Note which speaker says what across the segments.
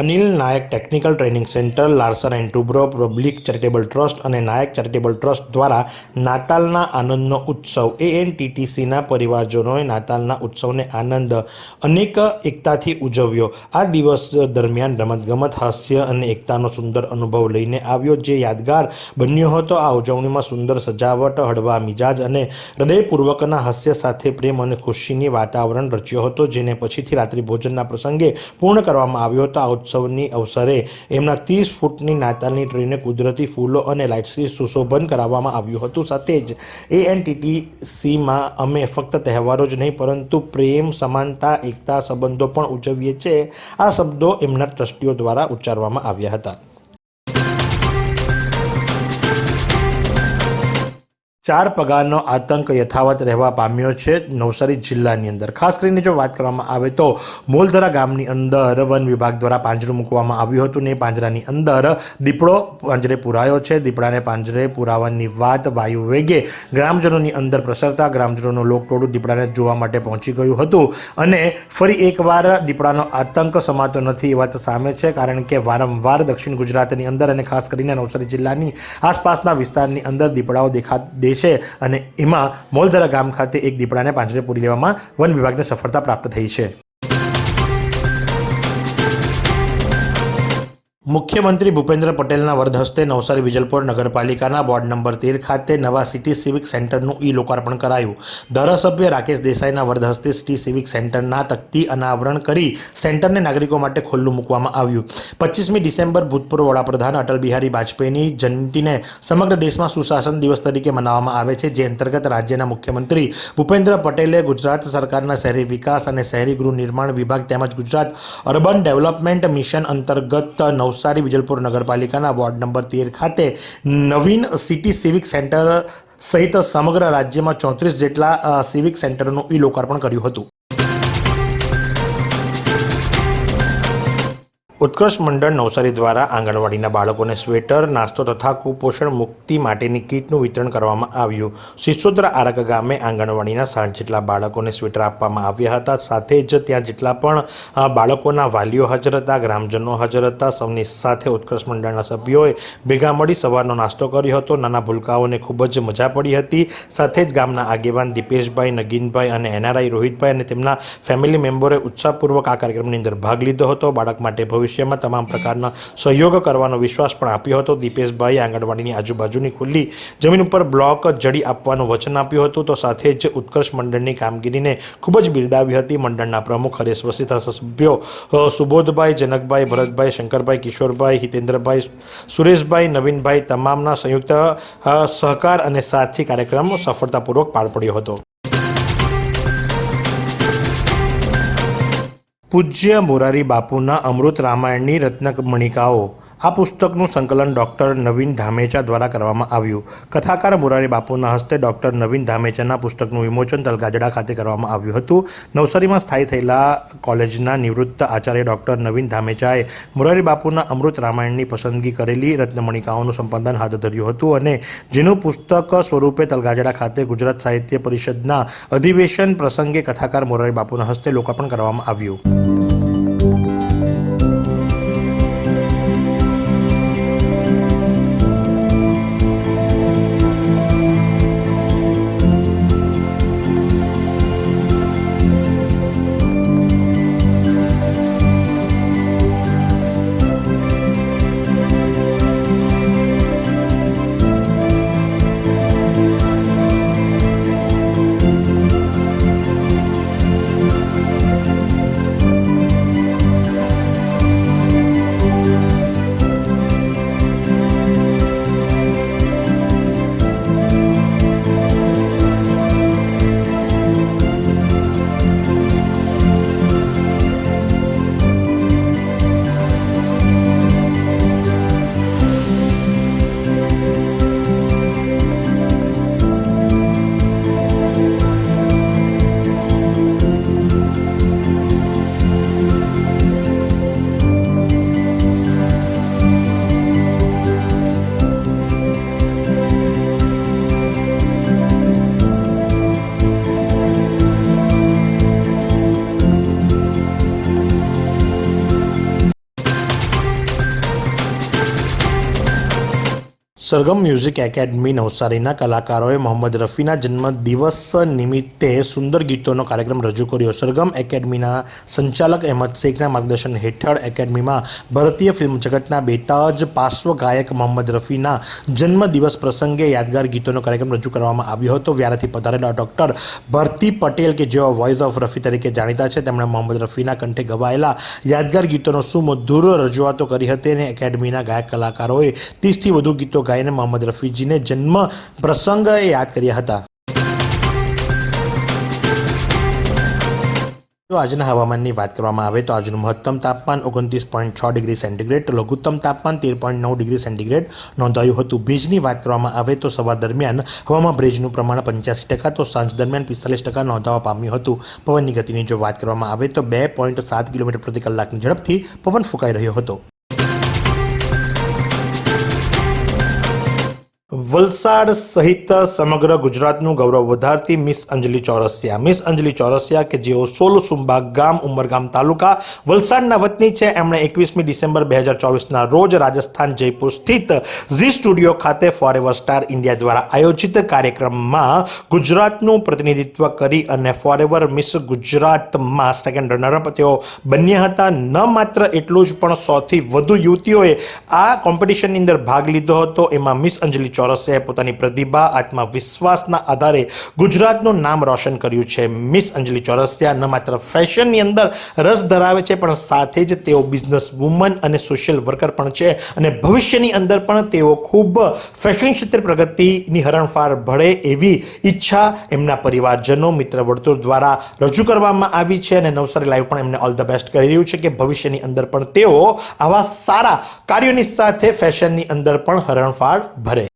Speaker 1: Anil Nayak technical training centre, Larsen and Toubro public charitable trust અને Nayak charitable trust દ્વારા નાતાલના આનંદનો ઉત્સવ. એએનટીટીસીના પરિવારજનોએ નાતાલના ઉત્સવને આનંદ, અનેક એકતાથી ઉજવ્યો. આ દિવસ દરમિયાન રમતગમત, હાસ્ય અને એકતાનો સુંદર અનુભવ લઈને આવ્યો, જે યાદગાર બન્યો હતો. આ ઉજવણીમાં સુંદર સજાવટ, હળવા મિજાજ અને હૃદયપૂર્વકના હાસ્ય સાથે પ્રેમ અને ખુશીની વાતાવરણ રચ્યો હતો, જેને પછીથી રાત્રિ ભોજનના પ્રસંગે પૂર્ણ કરવામાં આવ્યો હતો. આ ઉત્સવની અવસરે એમના ત્રીસ ફૂટની નાતાલની ટ્રેને કુદરતી ફૂલો અને લાઇટ્સથી સુશોભન કરાવવામાં આવ્યું હતું. સાથે જ એએનટીટીસીમાં અમે ફક્ત તહેવારો જ નહીં, પરંતુ પ્રેમ, સમાનતા, એકતા સંબંધો પણ ઉજવીએ છીએ. આ શબ્દો એમના ટ્રસ્ટીઓ દ્વારા ઉચ્ચારવામાં આવ્યા હતા. ચાર પગારનો આતંક યથાવત રહેવા પામ્યો છે નવસારી જિલ્લાની અંદર. ખાસ કરીને જો વાત કરવામાં આવે તો મોલધરા ગામની અંદર વન વિભાગ દ્વારા પાંજરું મૂકવામાં આવ્યું હતું ને પાંજરાની અંદર દીપડો પાંજરે પુરાયો છે. દીપડાને પાંજરે પુરાવાની વાત વાયુ વેગે ગ્રામજનોની અંદર પ્રસરતા ગ્રામજનોનું લોકટોળું દીપડાને જોવા માટે પહોંચી ગયું હતું અને ફરી એકવાર દીપડાનો આતંક સમાતો નથી એ વાત સામે છે કારણ કે વારંવાર દક્ષિણ ગુજરાતની અંદર અને ખાસ કરીને નવસારી જિલ્લાની આસપાસના વિસ્તારની અંદર દીપડાઓ દેખા દે છે અને એમાં મોલધરા ગામ ખાતે એક દીપડાને પાંજરે પૂરી લેવામાં વન વિભાગને સફળતા પ્રાપ્ત થઈ છે. મુખ્યમંત્રી ભૂપેન્દ્ર પટેલના વરદહસ્તે નવસારી વિજલપોર નગરપાલિકાના વોર્ડ નંબર તેર ખાતે નવા સિટી સિવિક સેન્ટરનું ઈ લોકાર્પણ કરાયું. ધારાસભ્ય રાકેશ દેસાઈના વરદહસ્તે સિટી સિવિક સેન્ટરના તકતી અનાવરણ કરી સેન્ટરને નાગરિકો માટે ખુલ્લું મૂકવામાં આવ્યું. પચીસમી ડિસેમ્બર ભૂતપૂર્વ વડાપ્રધાન અટલ બિહારી વાજપેયીની જયંતિને સમગ્ર દેશમાં સુશાસન દિવસ તરીકે મનાવવામાં આવે છે, જે અંતર્ગત રાજ્યના મુખ્યમંત્રી ભૂપેન્દ્ર પટેલે ગુજરાત સરકારના શહેરી વિકાસ અને શહેરી ગૃહ નિર્માણ વિભાગ તેમજ ગુજરાત અર્બન ડેવલપમેન્ટ મિશન અંતર્ગત નવસારી વિજલપુર નગરપાલિકાના વોર્ડ નંબર તેર ખાતે નવીન સિટી સિવિક સેન્ટર સહિત સમગ્ર રાજ્યમાં ચોત્રીસ જેટલા સિવિક સેન્ટરનું ઈ લોકાર્પણ કર્યું હતું. ઉત્કર્ષ મંડળ નવસારી દ્વારા આંગણવાડીના બાળકોને સ્વેટર, નાસ્તો તથા કુપોષણ મુક્તિ માટેની કીટનું વિતરણ કરવામાં આવ્યું. સિસોદરા આરક ગામે આંગણવાડીના સાઠ જેટલા બાળકોને સ્વેટર આપવામાં આવ્યા હતા. સાથે જ ત્યાં જેટલા પણ બાળકોના વાલીઓ હાજર હતા, ગ્રામજનો હાજર હતા, સૌની સાથે ઉત્કર્ષ મંડળના સભ્યોએ ભેગા મળી સવારનો નાસ્તો કર્યો હતો. નાના ભૂલકાઓને ખૂબ જ મજા પડી હતી. સાથે જ ગામના આગેવાન દીપેશભાઈ, નગીનભાઈ અને એનઆરઆઈ રોહિતભાઈ અને તેમના ફેમિલી મેમ્બરોએ ઉત્સાહપૂર્વક આ કાર્યક્રમની અંદર ભાગ લીધો હતો. બાળક માટે ભવિષ્યમાં તમામ પ્રકારના સહયોગ કરવાનો વિશ્વાસ પણ આપ્યો હતો. દીપેશભાઈ આંગણવાડીની આજુબાજુની ખુલ્લી જમીન ઉપર બ્લોક જડી આપવાનું વચન આપ્યું હતું. તો સાથે જ ઉત્કર્ષ મંડળની કામગીરીને ખૂબ જ બિરદાવી હતી. મંડળના પ્રમુખ હરેશ વસીતા સભ્યો સુબોધભાઈ, જનકભાઈ, ભરતભાઈ, શંકરભાઈ, કિશોરભાઈ, હિતેન્દ્રભાઈ, સુરેશભાઈ, નવીનભાઈ, તમામના સંયુક્ત સહકાર અને સાથથી કાર્યક્રમ સફળતાપૂર્વક પાર પડ્યો હતો. પૂજ્ય મોરારી બાપુના અમૃત રામાયણની રત્નમણિકાઓ. આ પુસ્તકનું સંકલન ડૉક્ટર નવીન ધામેચા દ્વારા કરવામાં આવ્યું. કથાકાર મુરારી બાપુના હસ્તે ડૉક્ટર નવીન ધામેચાના પુસ્તકનું વિમોચન તલગાજડા ખાતે કરવામાં આવ્યું હતું. નવસારીમાં સ્થાયી થયેલા કોલેજના નિવૃત્ત આચાર્ય ડૉક્ટર નવીન ધામેચાએ મોરારી બાપુના અમૃત રામાયણની પસંદગી કરેલી રત્નમણિકાઓનું સંપાદન હાથ ધર્યું હતું અને જેનું પુસ્તક સ્વરૂપે તલગાજડા ખાતે ગુજરાત સાહિત્ય પરિષદના અધિવેશન પ્રસંગે કથાકાર મોરારી બાપુના હસ્તે લોકાર્પણ કરવામાં આવ્યું. સરગમ મ્યુઝિક એકેડમી નવસારીના કલાકારોએ મોહમ્મદ રફીના જન્મદિવસ નિમિત્તે સુંદર ગીતોનો કાર્યક્રમ રજૂ કર્યો. સરગમ એકેડમીના સંચાલક અહેમદ શેખના માર્ગદર્શન હેઠળ એકેડમીમાં ભારતીય ફિલ્મ જગતના બેતાજ પાર્શ્વ ગાયક મોહમ્મદ રફીના જન્મદિવસ પ્રસંગે યાદગાર ગીતોનો કાર્યક્રમ રજૂ કરવામાં આવ્યો હતો. વ્યારાથી પધારેલા ડૉક્ટર ભરતી પટેલ કે જેઓ વોઇસ ઓફ રફી તરીકે જાણીતા છે, તેમણે મોહમ્મદ રફીના કંઠે ગવાયેલા યાદગાર ગીતોનો સુમધુર રજૂઆતો કરી હતી અને એકેડમીના ગાયક કલાકારોએ ત્રીસથી વધુ ગીતો ગાઈને મોહમ્મદ રફીજીને જન્મ પ્રસંગે યાદ કર્યા હતા. જો આજના હવામાનની વાત કરવામાં આવે તો આજનું મહત્તમ તાપમાન ઓગણત્રીસ પોઈન્ટ છ ડિગ્રી સેન્ટીગ્રેડ, લઘુત્તમ તાપમાન તેર પોઈન્ટ નવ ડિગ્રી સેન્ટીગ્રેડ નોંધાયું હતું. ભેજની વાત કરવામાં આવે તો સવાર દરમિયાન હવામાં ભેજનું પ્રમાણ પંચ્યાસી ટકા તો સાંજ દરમિયાન પિસ્તાલીસ ટકા નોંધાવા પામ્યું હતું. પવનની ગતિની જો વાત કરવામાં આવે તો બે પોઈન્ટ સાત કિલોમીટર પ્રતિ કલાકની ઝડપથી પવન ફૂંકાઈ રહ્યો હતો. વલસાડ સહિત સમગ્ર ગુજરાતનું ગૌરવ વધારતી મિસ અંજલિ ચોરસિયા. મિસ અંજલિ ચોરસિયા કે જેઓ સોલ સુંબા ગામ, ઉમરગામ તાલુકા વલસાડના વતની છે, એમણે એકવીસમી ડિસેમ્બર બે હજાર ચોવીસના રોજ રાજસ્થાન જયપુર સ્થિત ઝી સ્ટુડિયો ખાતે ફોરેવર સ્ટાર ઇન્ડિયા દ્વારા આયોજિત કાર્યક્રમમાં ગુજરાતનું પ્રતિનિધિત્વ કરી અને ફોરેવર મિસ ગુજરાતમાં સેકન્ડ રનરઅપ તેઓ બન્યા હતા. ન માત્ર એટલું જ, પણ સૌથી વધુ યુવતીઓએ આ કોમ્પિટિશનની અંદર ભાગ લીધો હતો. એમાં મિસ અંજલિ ચોરસિયાએ પોતાની પ્રતિભા, આત્મવિશ્વાસના આધારે ગુજરાતનું નામ રોશન કર્યું છે. મિસ અંજલિ ચોરસિયા ન માત્ર ફેશનની અંદર રસ ધરાવે છે, પણ સાથે જ તેઓ બિઝનેસ વુમન અને સોશિયલ વર્કર પણ છે અને ભવિષ્યની અંદર પણ તેઓ ખૂબ ફેશન ક્ષેત્રે પ્રગતિની હરણફાળ ભળે એવી ઈચ્છા એમના પરિવારજનો, મિત્ર વર્તુળ દ્વારા રજૂ કરવામાં આવી છે અને નવસારી લાઈવ પણ એમને ઓલ ધ બેસ્ટ કરી રહ્યું છે કે ભવિષ્યની અંદર પણ તેઓ આવા સારા કાર્યોની સાથે ફેશનની અંદર પણ હરણફાળ ભરે.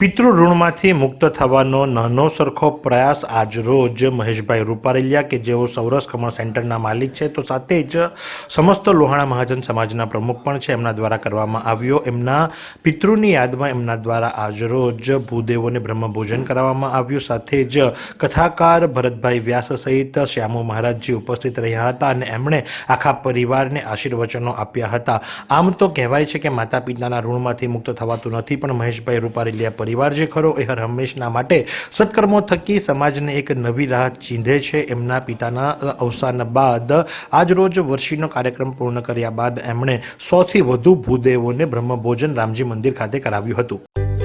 Speaker 1: પિતૃ ઋણમાંથી મુક્ત થવાનો નાનો સરખો પ્રયાસ આજરોજ મહેશભાઈ રૂપારેલિયા કે જેઓ સૌરસ કમળ સેન્ટરના માલિક છે, તો સાથે જ સમસ્ત લોહાણા મહાજન સમાજના પ્રમુખ પણ છે. એમના દ્વારા કરવામાં આવ્યો એમના પિતૃની યાદમાં એમના દ્વારા આજરોજ ભૂદેવોને બ્રહ્મભોજન કરાવવામાં આવ્યું. સાથે જ કથાકાર ભરતભાઈ વ્યાસ સહિત શ્યામુ મહારાજજી ઉપસ્થિત રહ્યા હતા અને એમણે આખા પરિવારને આશીર્વચનો આપ્યા હતા. આમ તો કહેવાય છે કે માતા પિતાના ઋણમાંથી મુક્ત થવાતું નથી, પણ મહેશભાઈ રૂપારેલિયા પરિવાર જે ખરો એ હર હંમેશના માટે સત્કર્મો થકી સમાજને એક નવી રાહ ચીંધે છે. એમના પિતાના અવસાન બાદ આજરોજ વર્ષીનો કાર્યક્રમ પૂર્ણ કર્યા બાદ એમણે સૌથી વધુ ભૂદેવોને બ્રહ્મભોજન રામજી મંદિર ખાતે કરાવ્યું હતું.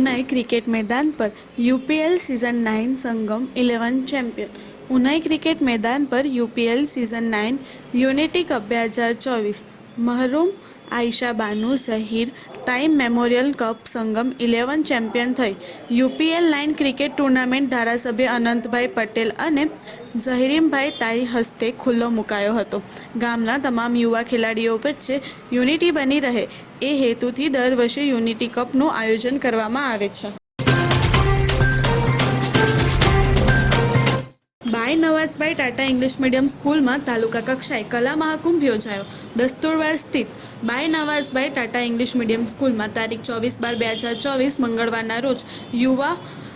Speaker 2: Unai cricket મેદાન પર UPL season nine Sangam eleven champion Unai cricket મેદાન પર UPL season nine unity cup બે હજાર ચોવીસ મહરૂમ Ayesha Banu Zaheer time memorial cup Sangam eleven champion થઈ યુપીએલ નાઇન ક્રિકેટ ટુર્નામેન્ટ ધારાસભ્ય અનંતભાઈ પટેલ અને ઝહીરીમભાઈ તાઈ હસ્તે ખુલ્લો મુકાયો હતો ગામના તમામ યુવા ખેલાડીઓ વચ્ચે યુનિટી બની રહે એ હેતુથી દર વર્ષે યુનિટી કપનું આયોજન કરવામાં આવે છે. બાય નવાઝભાઈ ટાટા ઇંગ્લિશ મીડિયમ સ્કૂલમાં તાલુકા કક્ષાએ કલા મહાકુંભ યોજાયો. દસ્તુરવાર સ્થિત બાય નવાઝભાઈ ટાટા ઇંગ્લિશ મીડિયમ સ્કૂલમાં તારીખ ચોવીસ બાર બે હજાર ચોવીસ મંગળવારના રોજ યુવા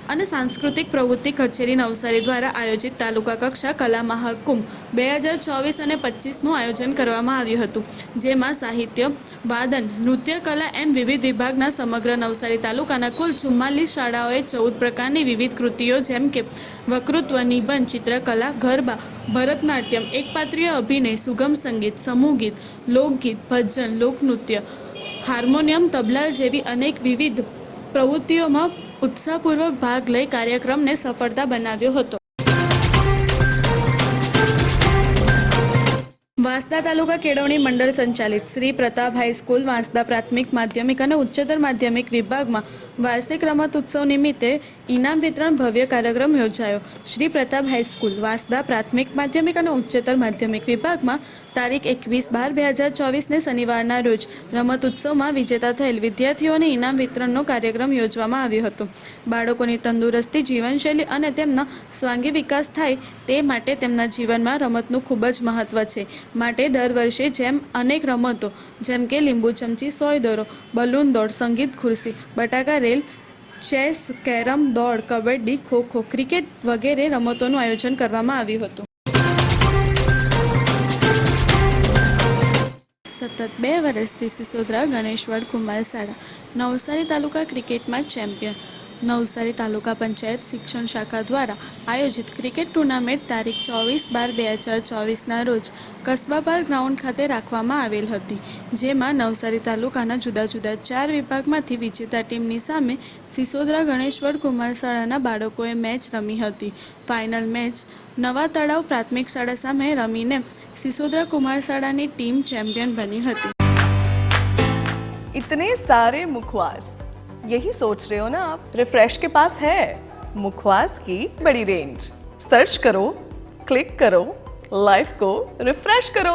Speaker 2: અને સાંસ્કૃતિક પ્રવૃત્તિ કચેરી નવસારી દ્વારા આયોજિત તાલુકા કક્ષા કલા મહાકુંભ બે હજાર ચોવીસ અને પચીસનું આયોજન કરવામાં આવ્યું હતું, જેમાં સાહિત્ય, વાદન, નૃત્ય કલા એમ વિવિધ વિભાગના સમગ્ર નવસારી તાલુકાના કુલ ચુમ્માલીસ શાળાઓએ ચૌદ પ્રકારની વિવિધ કૃતિઓ જેમ કે વકૃત્વ નિબંધ, ચિત્રકલા, ગરબા, ભરતનાટ્યમ, એકપાત્રીય અભિનય, સુગમ સંગીત, સમૂહ ગીત, લોકગીત, ભજન, લોકનૃત્ય, હાર્મોનિયમ, તબલા જેવી અનેક વિવિધ પ્રવૃત્તિઓમાં ઉત્સાહપૂર્વક ભાગ લઈ કાર્યક્રમને સફળતા બનાવ્યો હતો. વાંસદા તાલુકા કેળવણી મંડળ સંચાલિત શ્રી પ્રતાપ હાઈસ્કૂલ વાંસદા પ્રાથમિક માધ્યમિક અને ઉચ્ચતર માધ્યમિક વિભાગમાં વાર્ષિક રમત ઉત્સવ નિમિત્તે ઇનામ વિતરણ ભવ્ય કાર્યક્રમ યોજાયો. શ્રી પ્રતાપ હાઈસ્કૂલ વાંસદા પ્રાથમિક માધ્યમિક અને ઉચ્ચતર માધ્યમિક વિભાગમાં તારીખ એકવીસ બાર બે હજાર ચોવીસને શનિવારના રોજ રમત ઉત્સવમાં વિજેતા થયેલ વિદ્યાર્થીઓને ઇનામ વિતરણનો કાર્યક્રમ યોજવામાં આવ્યો હતો. બાળકોની તંદુરસ્તી, જીવનશૈલી અને તેમના સ્વાંગી વિકાસ થાય તે માટે તેમના જીવનમાં રમતનું ખૂબ જ મહત્ત્વ છે. માટે દર વર્ષે જેમ અનેક રમતો, જેમ કે લીંબુ ચમચી, સોય દોરો, બલૂન દોડ, સંગીત ખુરશી, બટાકા રેલ, ચેસ, કેરમ દોડ, કબડ્ડી, ખોખો, ક્રિકેટ વગેરે રમતોનું આયોજન કરવામાં આવ્યું હતું. સતત બે વર્ષથી સિસોદરા, ગણેશવડ કુમાર નવસારી તાલુકા ક્રિકેટમાં ચેમ્પિયન. નવસારી તાલુકા પંચાયત શિક્ષણ શાખા દ્વારા આયોજિત ક્રિકેટ ટુર્નામેન્ટ તારીખ ચોવીસ બાર બે હજાર ચોવીસના રોજ કસ્બાબાર ગ્રાઉન્ડ ખાતે રાખવામાં આવેલ હતી, જેમાં નવસારી તાલુકાના જુદા જુદા ચાર વિભાગમાંથી વિજેતા ટીમની સામે સિસોદરા, ગણેશવડ કુમાર શાળાના બાળકોએ મેચ રમી હતી. ફાઇનલ મેચ નવા તળાવ પ્રાથમિક શાળા સામે રમીને સિસોદરા કુમાર શાળાની ટીમ ચેમ્પિયન બની હતી
Speaker 3: इतने सारे मुखवास यही सोच रहे हो ना आप रिफ्रेश के पास है मुखवास की बड़ी रेंज सर्च करो क्लिक करो लाइफ को रिफ्रेश करो